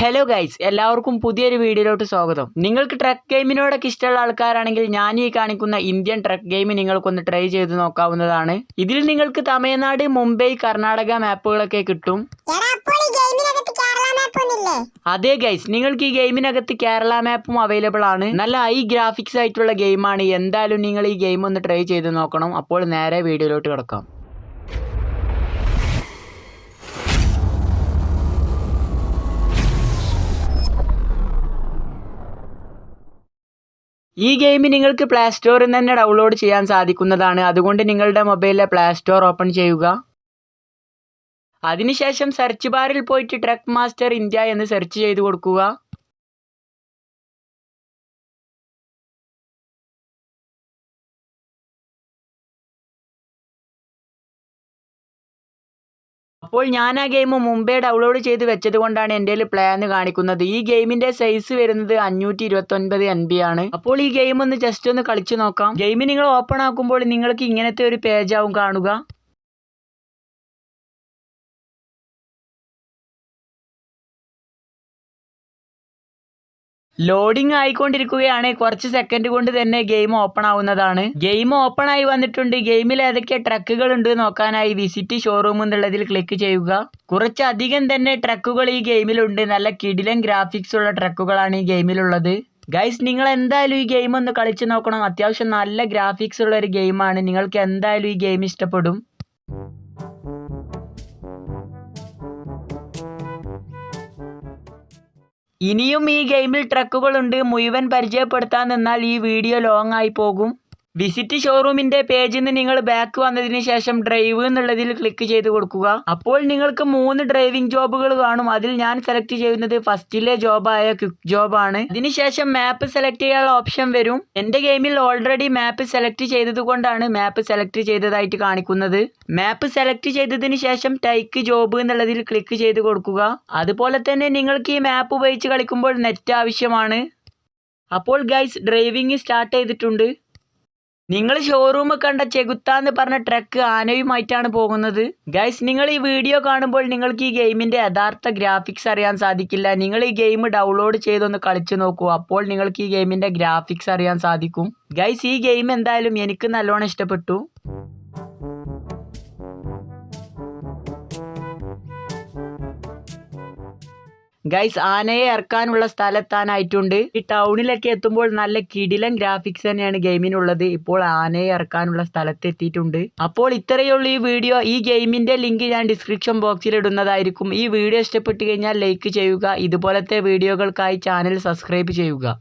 Hello guys എല്ലാവർക്കും പുതിയൊരു വീഡിയോയിലോട്ട് സ്വാഗതം. നിങ്ങൾക്ക് ട്രക്ക് ഗെയിമിനോടൊക്കെ ഇഷ്ടമുള്ള ആൾക്കാരാണെങ്കിൽ ഞാൻ ഈ കാണിക്കുന്ന ഇന്ത്യൻ ട്രക്ക് ഗെയിം നിങ്ങൾക്കൊന്ന് ട്രൈ ചെയ്ത് നോക്കാവുന്നതാണ്. ഇതിൽ നിങ്ങൾക്ക് തമിഴ്നാട് മുംബൈ കർണാടക മാപ്പുകളൊക്കെ കിട്ടും. അതെ ഗൈസ് നിങ്ങൾക്ക് ഈ ഗെയിമിനകത്ത് കേരള മാപ്പും അവൈലബിൾ ആണ്. നല്ല ഹൈ ഗ്രാഫിക്സ് ആയിട്ടുള്ള ഗെയിമാണ് എന്തായാലും നിങ്ങൾ ഈ ഗെയിം ഒന്ന് ട്രൈ ചെയ്ത് നോക്കണം. അപ്പോൾ നേരെ വീഡിയോയിലോട്ട് കിടക്കാം. ഈ ഗെയിം നിങ്ങൾക്ക് പ്ലേ സ്റ്റോറിൽ നിന്ന് തന്നെ ഡൗൺലോഡ് ചെയ്യാൻ സാധിക്കുന്നതാണ്. അതുകൊണ്ട് നിങ്ങളുടെ മൊബൈലിലെ പ്ലേ സ്റ്റോർ ഓപ്പൺ ചെയ്യുക. അതിനുശേഷം സെർച്ച് ബാറിൽ പോയിട്ട് ട്രക്ക് മാസ്റ്റർ ഇന്ത്യ എന്ന് സെർച്ച് ചെയ്ത് കൊടുക്കുക. അപ്പോൾ ഞാൻ ആ ഗെയിം മുമ്പേ ഡൗൺലോഡ് ചെയ്ത് വെച്ചത് കൊണ്ടാണ് എന്റെ പ്ലേ എന്ന് കാണിക്കുന്നത്. ഈ ഗെയിമിന്റെ സൈസ് വരുന്നത് അഞ്ഞൂറ്റി ഇരുപത്തൊൻപത് എൻ ബി ആണ്. അപ്പോൾ ഈ ഗെയിം ഒന്ന് ജസ്റ്റ് ഒന്ന് കളിച്ചു നോക്കാം. ഗെയിം നിങ്ങൾ ഓപ്പൺ ആക്കുമ്പോൾ നിങ്ങൾക്ക് ഇങ്ങനത്തെ ഒരു പേജ് ആവും കാണുക. ലോഡിംഗ് ആയിക്കൊണ്ടിരിക്കുകയാണ്. കുറച്ച് സെക്കൻഡ് കൊണ്ട് തന്നെ ഗെയിം ഓപ്പൺ ആവുന്നതാണ്. ഗെയിം ഓപ്പൺ ആയി വന്നിട്ടുണ്ട്. ഗെയിമിൽ ഏതൊക്കെ ട്രക്കുകൾ ഉണ്ട് നോക്കാനായി വിസിറ്റ് ഷോറൂം എന്നുള്ളതിൽ ക്ലിക്ക് ചെയ്യുക. കുറച്ചധികം തന്നെ ട്രക്കുകൾ ഈ ഗെയിമിലുണ്ട് നല്ല കിടിലൻ ഗ്രാഫിക്സ് ഉള്ള ട്രക്കുകളാണ് ഈ ഗെയിമിലുള്ളത് ഗൈസ് നിങ്ങൾ എന്തായാലും ഈ ഗെയിം ഒന്ന് കളിച്ചു നോക്കണം. അത്യാവശ്യം നല്ല ഗ്രാഫിക്സ് ഉള്ള ഒരു ഗെയിമാണ് നിങ്ങൾക്ക് എന്തായാലും ഈ ഗെയിം ഇഷ്ടപ്പെടും. ഇനിയും ഈ ഗെയിമിൽ ട്രക്കുകളുണ്ട്. മുഴുവൻ പരിചയപ്പെടുത്താൻ നിന്നാൽ ഈ വീഡിയോ ലോങ് ആയി പോകും. വിസിറ്റ് ഷോറൂമിന്റെ പേജിൽ നിന്ന് നിങ്ങൾ ബാക്ക് വന്നതിന് ശേഷം ഡ്രൈവ് എന്നുള്ളതിൽ ക്ലിക്ക് ചെയ്ത് കൊടുക്കുക. അപ്പോൾ നിങ്ങൾക്ക് മൂന്ന് ഡ്രൈവിംഗ് ജോബുകൾ കാണും. അതിൽ ഞാൻ സെലക്ട് ചെയ്യുന്നത് ഫസ്റ്റിലെ ജോബായ ക്വിക്ക് ജോബാണ്. ഇതിനുശേഷം മാപ്പ് സെലക്ട് ചെയ്യാനുള്ള ഓപ്ഷൻ വരും. എന്റെ ഗെയിമിൽ ഓൾറെഡി മാപ്പ് സെലക്ട് ചെയ്തത് കൊണ്ടാണ് മാപ്പ് സെലക്ട് ചെയ്തതായിട്ട് കാണിക്കുന്നത്. മാപ്പ് സെലക്ട് ചെയ്തതിന് ശേഷം ടൈക്ക് ജോബ് എന്നുള്ളതിൽ ക്ലിക്ക് ചെയ്ത് കൊടുക്കുക. അതുപോലെ തന്നെ നിങ്ങൾക്ക് ഈ മാപ്പ് ഉപയോഗിച്ച് കളിക്കുമ്പോൾ നെറ്റ് ആവശ്യമാണ്. അപ്പോൾ ഗൈസ് ഡ്രൈവിംഗ് സ്റ്റാർട്ട് ചെയ്തിട്ടുണ്ട്. നിങ്ങൾ ഷോറൂമിൽ കണ്ട ചെകുത്താന്ന് പറഞ്ഞ ട്രക്ക് ആനയുമായിട്ടാണ് പോകുന്നത്. ഗൈസ് നിങ്ങൾ ഈ വീഡിയോ കാണുമ്പോൾ നിങ്ങൾക്ക് ഈ ഗെയിമിന്റെ യഥാർത്ഥ ഗ്രാഫിക്സ് അറിയാൻ സാധിക്കില്ല. നിങ്ങൾ ഈ ഗെയിം ഡൗൺലോഡ് ചെയ്തൊന്ന് കളിച്ചു നോക്കൂ. അപ്പോൾ നിങ്ങൾക്ക് ഈ ഗെയിമിന്റെ ഗ്രാഫിക്സ് അറിയാൻ സാധിക്കും. ഗൈസ് ഈ ഗെയിം എന്തായാലും എനിക്ക് നല്ലോണം ഇഷ്ടപ്പെട്ടു. ഗൈസ് ആനയെ ഇറക്കാനുള്ള സ്ഥലത്താനായിട്ടുണ്ട്. ഈ ടൗണിലൊക്കെ എത്തുമ്പോൾ നല്ല കിടിലൻ ഗ്രാഫിക്സ് തന്നെയാണ് ഗെയിമിനുള്ളത് ഇപ്പോൾ ആനയെ ഇറക്കാനുള്ള സ്ഥലത്ത് എത്തിയിട്ടുണ്ട് അപ്പോൾ ഇത്രയുള്ള ഈ വീഡിയോ ഈ ഗെയിമിന്റെ ലിങ്ക് ഞാൻ ഡിസ്ക്രിപ്ഷൻ ബോക്സിൽ ഇടുന്നതായിരിക്കും. ഈ വീഡിയോ ഇഷ്ടപ്പെട്ട് കഴിഞ്ഞാൽ ലൈക്ക് ചെയ്യുക. ഇതുപോലത്തെ വീഡിയോകൾക്കായി ചാനൽ സബ്സ്ക്രൈബ് ചെയ്യുക.